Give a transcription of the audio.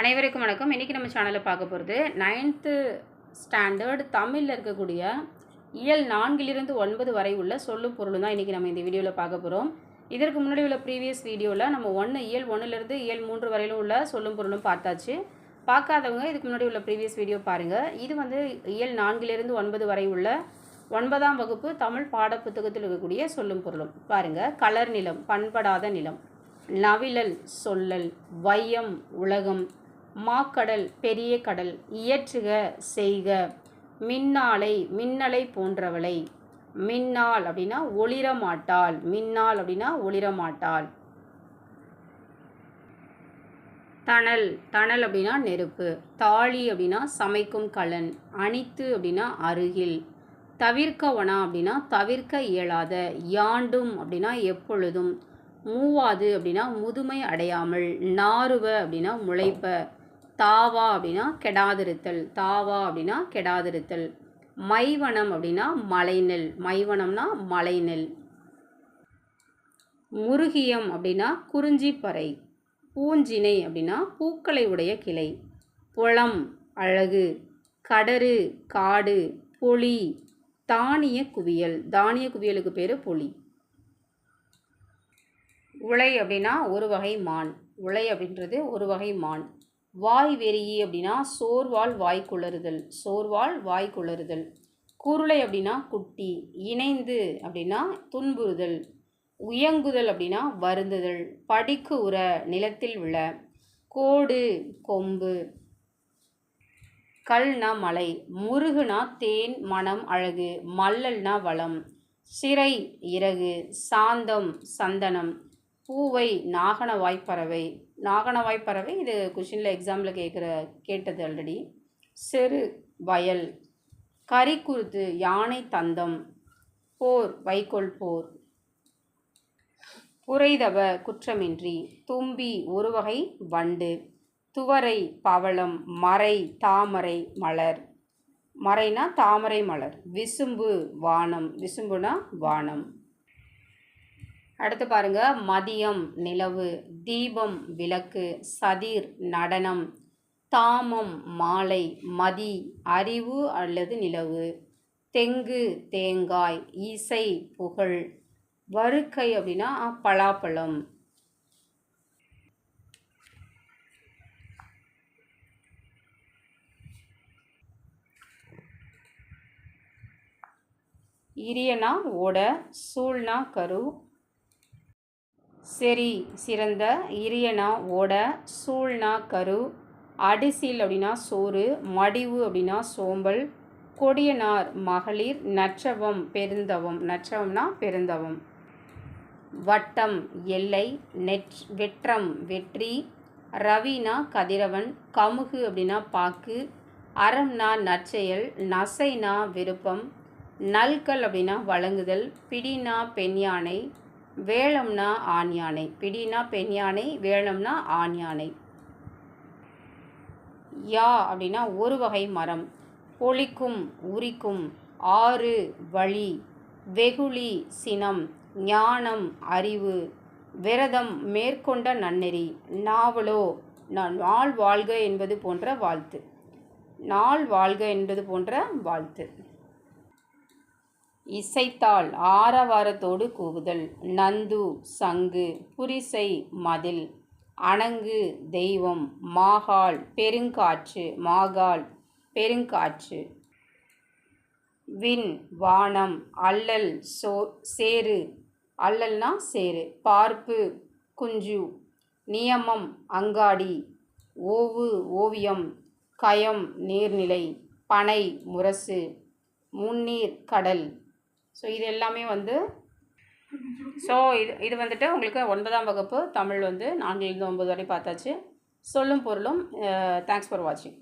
அனைவருக்கும் வணக்கம். இன்றைக்கி நம்ம சேனலில் பார்க்க போகிறது நைன்த்து ஸ்டாண்டர்ட் தமிழில் இருக்கக்கூடிய இயல் நான்கிலிருந்து ஒன்பது வரை உள்ள சொல்லும் பொருளும் தான் இன்றைக்கி நம்ம இந்த வீடியோவில் பார்க்க போகிறோம் இதற்கு முன்னாடி உள்ள ப்ரீவியஸ் வீடியோவில் நம்ம ஒன்று இயல் ஒன்றுலேருந்து இயல் மூன்று வரையிலும் உள்ள சொல்லும் பொருளும் பார்த்தாச்சு. பார்க்காதவங்க இதுக்கு முன்னாடி உள்ள ப்ரீவியஸ் வீடியோ பாருங்கள் இது வந்து இயல் நான்கிலிருந்து ஒன்பது வரை உள்ள ஒன்பதாம் வகுப்பு தமிழ் பாடப்புத்தகத்தில் இருக்கக்கூடிய சொல்லும் பொருளும். பாருங்கள் கலர் நிலம் பண்படாத நிலம் நவிழல் சொல்லல் வையம் உலகம் மாக்கடல் பெரிய கடல் இயற்றுக செய்க. மின்னாலை மின்னலை போன்றவளை. மின்னால் அப்படின்னா ஒளிரமாட்டாள். மின்னால் அப்படின்னா ஒளிரமாட்டாள். தணல் தணல் அப்படின்னா நெருப்பு. தாழி அப்படின்னா சமைக்கும் கலன். அணித்து அப்படின்னா அருகில். தவிர்க்கவனா அப்படின்னா தவிர்க்க இயலாத. யாண்டும் அப்படின்னா எப்பொழுதும். மூவாது அப்படின்னா முதுமை அடையாமல். நாறுவ அப்படின்னா முளைப்ப. தாவா அப்படின்னா கெடாதிருத்தல் தாவா அப்படின்னா கெடாதிருத்தல். மைவனம் அப்படின்னா மலைநெல் மைவனம்னா மலைநெல். முருகியம் அப்படின்னா குறிஞ்சிப்பறை பூஞ்சினை அப்படின்னா பூக்களை உடைய கிளை. புலம் அழகு. கடறு காடு. புளி தானிய குவியல். தானிய குவியலுக்கு பேர் புளி உலை அப்படின்னா ஒரு வகை மான். உலை அப்படின்றது ஒரு வகை மான். வாய் வெறியி அப்படின்னா சோர்வால் வாய் குளறுதல் சோர்வால் வாய் குளறுதல். குருளை அப்படின்னா குட்டி இணைந்து அப்படின்னா துன்புறுதல். உயங்குதல் அப்படின்னா வருந்துதல். படிக்கு உர நிலத்தில் விழ. கோடு கொம்பு. கல்னா மலை. முருகுனா தேன் மனம் அழகு. மல்லல்னா வளம். சிறை இறகு. சாந்தம் சந்தனம். பூவை நாகனவாய்ப்பறவை நாகனவாய்ப்பறவை இது கொஷினில் எக்ஸாமில் கேட்குற கேட்டது ஆல்ரெடி செரு வயல். கரிக்குருத்து யானை தந்தம். போர் வைக்கோல் போர். புரைதவ குற்றமின்றி. தும்பி ஒரு வகை வண்டு. துவரை பவளம். மறை தாமரை மலர். மறைனா தாமரை மலர். விசும்பு வானம். விசும்புனா வானம். அடுத்து பாருங்க மதியம் நிலவு தீபம் விளக்கு சதிர் நடனம் தாமம் மாலை மதி அறிவு அல்லது நிலவு தெங்கு தேங்காய் இசை புகழ் வறுக்கை அப்படின்னா பலாப்பழம். இரியனா ஓட சூழ்னா கரு சரி சிறந்த இரியனா ஓட சூழ்னா கரு அடிசில் அப்படின்னா சோறு மடிவு அப்படின்னா சோம்பல் கொடியனார் மகளிர் நற்றவம் பெருந்தவம். நற்றவம்னா பெருந்தவம். வட்டம் எல்லை நெற் வெற்றம் வெற்றி ரவினா கதிரவன் கமுகு அப்படின்னா பாக்கு அறம்னா நற்செயல் நசைனா விருப்பம் நல்கல் அப்படின்னா வழங்குதல் பிடினா பெண் யானை வேளம்னா ஆண் யானை பிடினா பெண் யானை வேளம்னா ஆண் யானை. யா அப்படின்னா ஒரு வகை மரம். பொழிக்கும் உரிக்கும் ஆறு வழி வெகுளி சினம் ஞானம் அறிவு விரதம் மேற்கொண்ட நன்னெறி நாவலோ நாள் வாழ்க என்பது போன்ற வாழ்த்து. நாள் வாழ்க என்பது போன்ற வாழ்த்து. இசைத்தாள் ஆரவாரத்தோடு கூவுதல். நந்து சங்கு புரிசை மதில். அணங்கு தெய்வம். மாகாள் பெருங்காற்று. மாகாள் பெருங்காற்று. விண் வானம். அல்லல் சோ சேரு அல்லல்னா சேரு பார்ப்பு குஞ்சு. நியமம் அங்காடி. ஓவு ஓவியம். கயம் நீர்நிலை. பனை முரசு. முன்னீர் கடல். ஸோ இது எல்லாமே வந்து ஸோ இது இது வந்துட்டு உங்களுக்கு ஒன்பதாம் வகுப்பு தமிழ் வந்து நான்கிலிருந்து ஒம்பது வரை பார்த்தாச்சு. சொல்லும் பொருளும் தேங்க்ஸ் ஃபார் வாட்சிங்